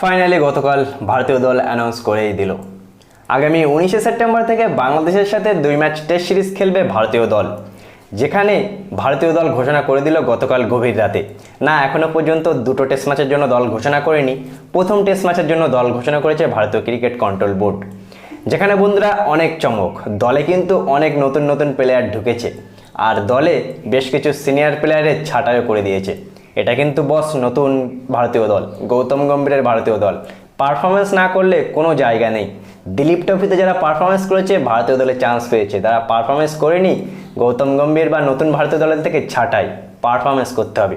Finally গতকাল ভারতীয় দল অ্যানাউন্স করেই দিল। আগামী উনিশে সেপ্টেম্বর থেকে বাংলাদেশের সাথে দুই ম্যাচ টেস্ট সিরিজ খেলবে ভারতীয় দল। যেখানে ভারতীয় দল ঘোষণা করে দিল গতকাল গভীর রাতে। না এখনও পর্যন্ত দুটো টেস্ট ম্যাচের জন্য দল ঘোষণা করেনি। প্রথম টেস্ট ম্যাচের জন্য দল ঘোষণা করেছে ভারতীয় ক্রিকেট কন্ট্রোল বোর্ড যেখানে বন্ধুরা অনেক চমক। দলে কিন্তু অনেক নতুন নতুন প্লেয়ার ঢুকেছে। আর দলে বেশ কিছু সিনিয়র প্লেয়ারের ছাঁটাইও করে দিয়েছে। এটা কিন্তু বস নতুন ভারতীয় দল, গৌতম গম্ভীরের ভারতীয় দল। পারফরমেন্স না করলে কোনো জায়গা নেই। দিলীপ ট্রফিতে যারা পারফরমেন্স করেছে, ভারতীয় দলে চান্স পেয়েছে। তারা পারফরমেন্স করেনি, গৌতম গম্ভীর বা নতুন ভারতীয় দলের থেকে ছাঁটাই। পারফরমেন্স করতে হবে।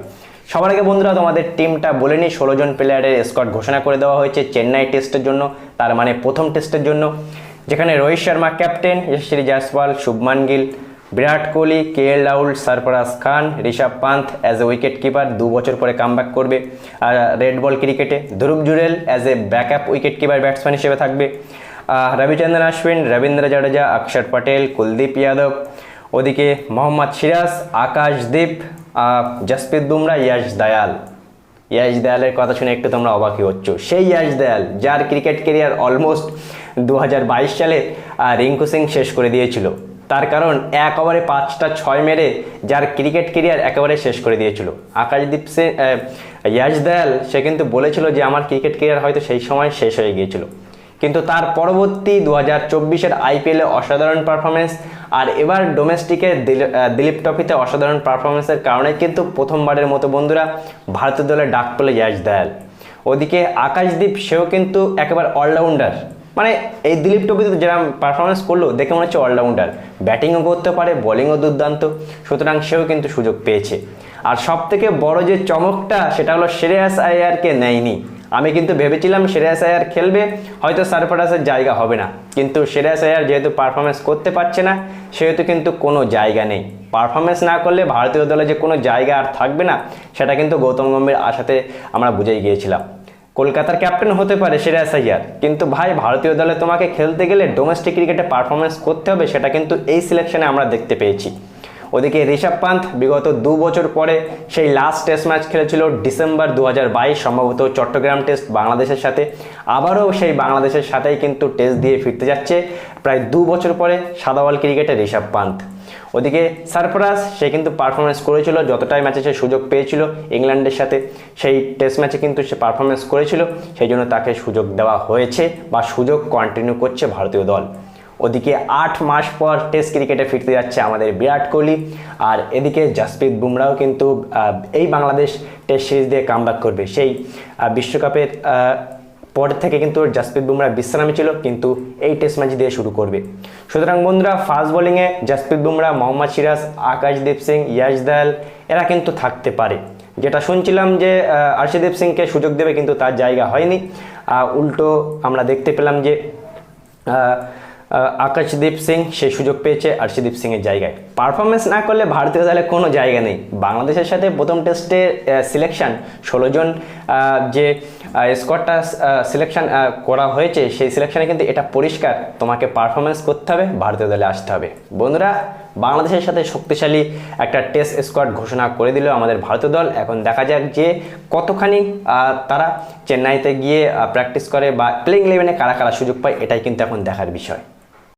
সবার আগে বন্ধুরা, তোমাদের টিমটা বলে নিই। ষোলো জন প্লেয়ারের স্কোয়াড ঘোষণা করে দেওয়া হয়েছে চেন্নাই টেস্টের জন্য, তার মানে প্রথম টেস্টের জন্য। যেখানে Rohit Sharma captain Yashasvi Jaiswal, Shubman Gill Virat Kohli, K L Rahul, Sarfaraz Khan, Rishabh Pant as a wicket keeper দু বছর পরে কামব্যাক করবে। আর রেড বল ক্রিকেটে Dhruv Jurel as a backup wicket keeper batsman হিসেবে থাকবে। রবিচন্দ্রন অশ্বিন রবীন্দ্র জাডেজা, অক্ষর পটেল, কুলদীপ যাদব। ওদিকে মোহাম্মদ সিরাজ আকাশদীপ জসপ্রীত বুমরা, ইয়াশ দয়াল। ইয়াশ দয়ালের কথা শুনে একটু তোমরা অবাকই হচ্ছ। সেই ইয়াশ দয়াল, যার ক্রিকেট কেরিয়ার অলমোস্ট দু হাজার বাইশ সালে রিঙ্কু সিং শেষ করে দিয়েছিল। তার কারণ এক ওভারে পাঁচটা ছয় মেরে যার ক্রিকেট কেরিয়ার একেবারে শেষ করে দিয়েছিল। আকাশদীপ সিং আহ, ইয়াশ দয়াল সে কিন্তু বলেছিল যে আমার ক্রিকেট কেরিয়ার হয়তো সেই সময় শেষ হয়ে গিয়েছিল। কিন্তু তার পরবর্তী দু হাজার চব্বিশের আইপিএলে অসাধারণ পারফরমেন্স আর এবার ডোমেস্টিকে দিল- দিলীপ ট্রফিতে অসাধারণ পারফরমেন্সের কারণে কিন্তু প্রথমবারের মতো বন্ধুরা ভারতীয় দলে ডাক পেল ইয়াশ দয়াল। ওদিকে আকাশদীপ সেও কিন্তু একেবারে অলরাউন্ডার মানে এই দিলীপ ট্রফিতে যেরকম পারফরমেন্স করল, দেখে মনে হচ্ছে অলরাউন্ডার ব্যাটিংও করতে পারে বোলিংও দুর্দান্ত, সুতরাং সেও কিন্তু সুযোগ পেয়েছে। আর সব থেকে বড় যে চমকটা, সেটা হলো শ্রেয়াস আয়ারকে নেয়নি। আমি কিন্তু ভেবেছিলাম শ্রেয়াস আয়ার খেলবে, হয়তো সারফারাসের জায়গা হবে না। কিন্তু শ্রেয়াস আয়ার যেহেতু পারফরমেন্স করতে পারছে না, সেহেতু কিন্তু কোনো জায়গা নেই। পারফরমেন্স না করলে ভারতীয় দলে যে কোনো জায়গা আর থাকবে না, সেটা কিন্তু গৌতম গম্ভীর আশাতে আমরা বুঝেই গিয়েছিলাম। কলকাতার ক্যাপ্টেন হতে পারে শ্রেয়াস আয়ার কিন্তু ভাই, ভারতীয় দলে তোমাকে খেলতে গেলে ডোমেস্টিক ক্রিকেটে পারফরমেন্স করতে হবে, সেটা কিন্তু এই সিলেকশনে আমরা দেখতে পেয়েছি। ওদিকে ঋষভ পান্থ বিগত দু বছর পরে সেই লাস্ট টেস্ট ম্যাচ খেলেছিল ডিসেম্বর দু হাজার বাইশ, সম্ভবত চট্টগ্রাম টেস্ট বাংলাদেশের সাথে। আবারও সেই বাংলাদেশের সাথেই কিন্তু টেস্ট দিয়ে ফিরতে যাচ্ছে প্রায় দু বছর পরে সাদা বল ক্রিকেটে ঋষভ পান্থ। ওদিকে সারফরাজ, সে কিন্তু পারফরমেন্স করেছিল, যতটাই ম্যাচে সে সুযোগ পেয়েছিল ইংল্যান্ডের সাথে, সেই টেস্ট ম্যাচে কিন্তু সে পারফরমেন্স করেছিল, সেই জন্য তাকে সুযোগ দেওয়া হয়েছে বা সুযোগ কন্টিনিউ করছে ভারতীয় দল। ওদিকে আট মাস পর টেস্ট ক্রিকেটে ফিরতে যাচ্ছে আমাদের বিরাট কোহলি। আর এদিকে জাসপ্রীত বুমরাও কিন্তু এই বাংলাদেশ টেস্ট সিরিজ দিয়ে কামব্যাক করবে। সেই বিশ্বকাপের পর থেকে কিন্তু জাসপ্রীত বুমরা বিশ্রামে ছিল, কিন্তু এই টেস্ট ম্যাচ দিয়ে শুরু করবে। সুতরাং বন্ধুরা ফাস্ট বোলিংয়ে জাসপ্রীত বুমরা মোহাম্মদ সিরাজ, আকাশদীপ সিং, ইয়াশ দয়াল, এরা কিন্তু থাকতে পারে। যেটা শুনছিলাম যে আর্শদীপ সিংকে সুযোগ দেবে, কিন্তু তার জায়গা হয়নি। উল্টো আমরা দেখতে পেলাম যে আকাশদীপ সিং সেই সুযোগ পেয়েছে আর্শদীপ সিংয়ের জায়গায়। পারফরমেন্স না করলে ভারতীয় দলে কোনো জায়গা নেই। বাংলাদেশের সাথে প্রথম টেস্টে সিলেকশন ষোলো জন যে স্কোয়াডটা সিলেকশন করা হয়েছে, সেই সিলেকশনে কিন্তু এটা পরিষ্কার। তোমাকে পারফরমেন্স করতে হবে, ভারতীয় দলে আসতে হবে। বন্ধুরা, বাংলাদেশের সাথে শক্তিশালী একটা টেস্ট স্কোয়াড ঘোষণা করে দিল আমাদের ভারতীয় দল। এখন দেখা যাক যে কতখানি তারা চেন্নাইতে গিয়ে প্র্যাকটিস করে বা প্লেইং ইলেভেনে কারা কারা সুযোগ পায়, এটাই কিন্তু এখন দেখার বিষয়।